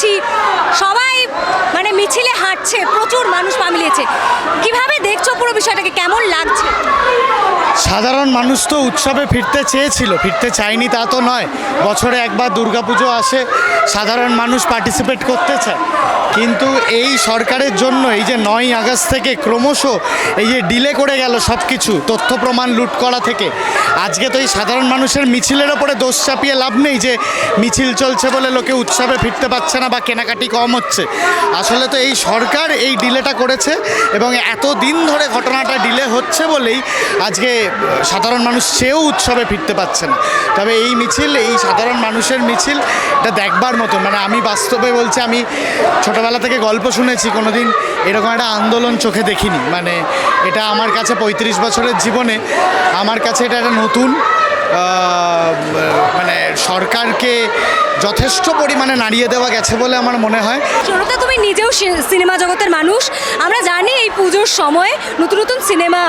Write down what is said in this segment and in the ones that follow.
七 হয়েছে কীভাবে দেখছ পুরো বিষয়টাকে? কেমন লাগছে? সাধারণ মানুষ তো উৎসবে ফিরতে চেয়েছিল, ফিরতে চায়নি তা তো নয়। বছরে একবার দুর্গাপুজো আসে, সাধারণ মানুষ পার্টিসিপেট করতে চায় কিন্তু এই সরকারের জন্য এই যে নয় আগস্ট থেকে ক্রমশ এই যে ডিলে করে গেল সব কিছু তথ্য প্রমাণ লুট করা থেকে, আজকে তো এই সাধারণ মানুষের মিছিলের ওপরে দোষ চাপিয়ে লাভ নেই যে মিছিল চলছে বলে লোকে উৎসবে ফিরতে পারছে না বা কেনাকাটি কম হচ্ছে। আসলে তো এই সরকার এই ডিলেটা করেছে এবং এত দিন ধরে ঘটনাটা ডিলে হচ্ছে বলেই আজকে সাধারণ মানুষ সেও উৎসবে ফিরতে পারছে না। তবে এই মিছিল, এই সাধারণ মানুষের মিছিল, এটা দেখবার মতো। মানে আমি বাস্তবে বলছি, আমি ছোটবেলা থেকে গল্প শুনেছি, কোনোদিন এরকম একটা আন্দোলন চোখে দেখিনি। মানে এটা আমার কাছে পঁয়ত্রিশ বছরের জীবনে, আমার কাছে এটা একটা নতুন মানে সরকারকে যথেষ্ট পরিমাণে নাড়িয়ে দেওয়া গেছে বলে আমার মনে হয়। তুমি নিজেও সিনেমা জগতের মানুষ। আমরা জানি পুজোর সময় নতুন নতুন সিনেমা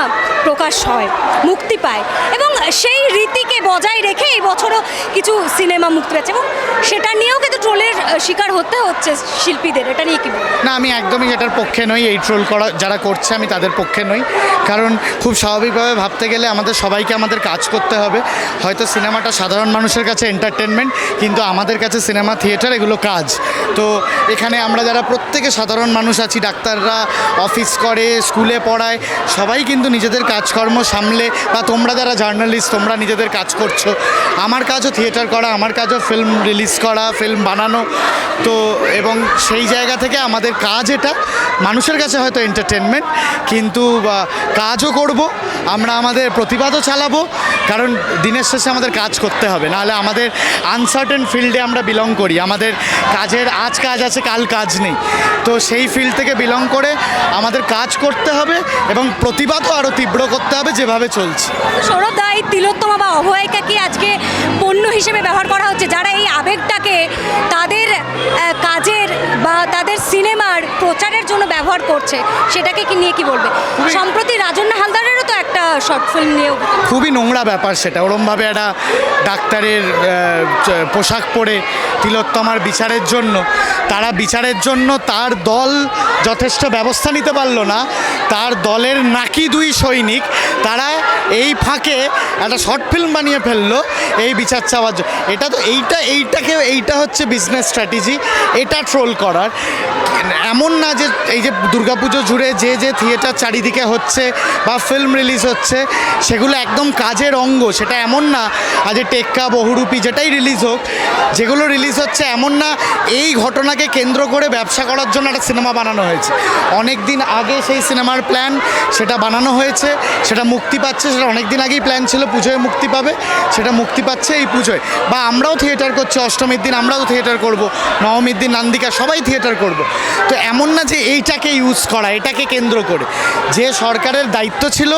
প্রকাশ হয়, মুক্তি পায় এবং সেই রীতিকে বজায় রেখে এই বছরও কিছু সিনেমা মুক্তি পাচ্ছে এবং সেটা নিয়েও কিন্তু ট্রোলের শিকার হতে হচ্ছে শিল্পীদের, এটা নিয়ে কি না, আমি একদমই এটার পক্ষে নই, এই ট্রোল করা যারা করছে আমি তাদের পক্ষে নই। কারণ খুব স্বাভাবিকভাবে ভাবতে গেলে আমাদের সবাইকে আমাদের কাজ করতে হবে। হয়তো সিনেমাটা সাধারণ মানুষের কাছে এন্টারটেনমেন্ট কিন্তু আমাদের কাছে সিনেমা থিয়েটার এগুলো কাজ। তো এখানে আমরা যারা প্রত্যেকে সাধারণ মানুষ আছি, ডাক্তাররা অফিস করে স্কুলে পড়ায়, সবাই কিন্তু নিজেদের কাজকর্ম সামলে বা তোমরা যারা জার্নালিস্ট, তোমরা নিজেদের কাজ করছ। আমার কাজও থিয়েটার করা, আমার কাজও ফিল্ম রিলিজ করা, ফিল্ম বানানো। তো, এবং সেই জায়গা থেকে আমাদের কাজ এটা। মানুষের কাছে হয়তো এন্টারটেনমেন্ট কিন্তু কাজও করব। আমরা আমাদের প্রতিবাদও চালাবো। কারণ দিনের শেষে আমাদের কাজ করতে হবে নাহলে আমাদের আনসার্টেন ফিল্ডে আমরা বিলং করি। আমাদের কাজের আজ কাজ আছে কাল কাজ নেই। তো সেই ফিল্ড থেকে বিলং করে আমাদের কাজ করতে হবে এবং প্রতিবাদও আরও তীব্র করতে হবে যেভাবে চলছে। সৌরভ দা এই তিলোত্তমা বা অভয়াকে কি আজকে পণ্য হিসেবে ব্যবহার করা হচ্ছে? যারা এই আবেগটাকে তাদের কাজের বা তাদের সিনেমার প্রচারের জন্য ব্যবহার করছে সেটাকে কি নিয়ে কি বলবে? সম্প্রতি একটা শর্ট ফিল্ম নিয়েও খুবই নোংরা ব্যাপার সেটা। ওরমভাবে একটা ডাক্তারের পোশাক পরে তিলোত্তমার বিচারের জন্য, তারা বিচারের জন্য তার দল যথেষ্ট ব্যবস্থা নিতে পারল না। তার দলের নাকি দুই সৈনিক, তারা এই ফাঁকে একটা শর্ট ফিল্ম বানিয়ে ফেলল এই বিচার চাওয়ার জন্য এটা তো এইটা, এইটাকে, এইটা হচ্ছে বিজনেস স্ট্র্যাটেজি এটা ট্রোল করার। এমন না যে এই যে দুর্গাপুজো জুড়ে যে যে থিয়েটার চারিদিকে হচ্ছে বা ফিল্ম রিলিজ হচ্ছে, সেগুলো একদম কাজের অঙ্গ, সেটা এমন না আজ টেক্কা, বহুরূপী যেটাই রিলিজ হোক, যেগুলো রিলিজ হচ্ছে এমন না এই ঘটনাকে কেন্দ্র করে ব্যবসা করার জন্য একটা সিনেমা বানানো হয়েছে। অনেক দিন আগে সেই সিনেমার প্ল্যান সেটা বানানো হয়েছে, সেটা মুক্তি পাচ্ছে সেটা অনেক দিন আগেই প্ল্যান ছিল পুজোয় মুক্তি পাবে, সেটা মুক্তি পাচ্ছে এই পুজোয়। বা আমরাও থিয়েটার করছি, অষ্টমীর দিন আমরাও থিয়েটার করব, নবমীর দিন নান্দিকা সবাই থিয়েটার করব। তো এমন না যে এইটাকে ইউজ করা, এটাকে কেন্দ্র করে। যে সরকারের দায়িত্ব ছিল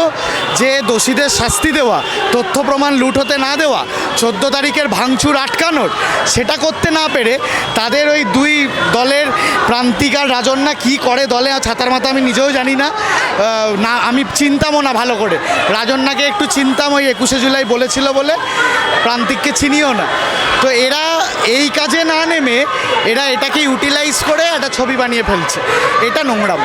যে দোষীদের শাস্তি দেওয়া, তথ্য প্রমাণ লুট হতে না দেওয়া, চোদ্দ তারিখের ভাঙচুর আটকানোর, সেটা করতে না পেরে তাদের ওই দুই দলের প্রান্তিকার রাজন্যা কি করে দলে ছাতার মাথা আমি নিজেও জানি না না, আমি চিনতামও না ভালো করে। রাজন্যাকে একটু চিনতাম, ওই একুশে জুলাই বলেছিল বলে প্রান্তিককে চিনিও না। তো এরা এই কাজে না নেমে এরা এটাকে ইউটিলাইজ করে একটা ছবি বানিয়ে ফেলছে। এটা নোংরাম।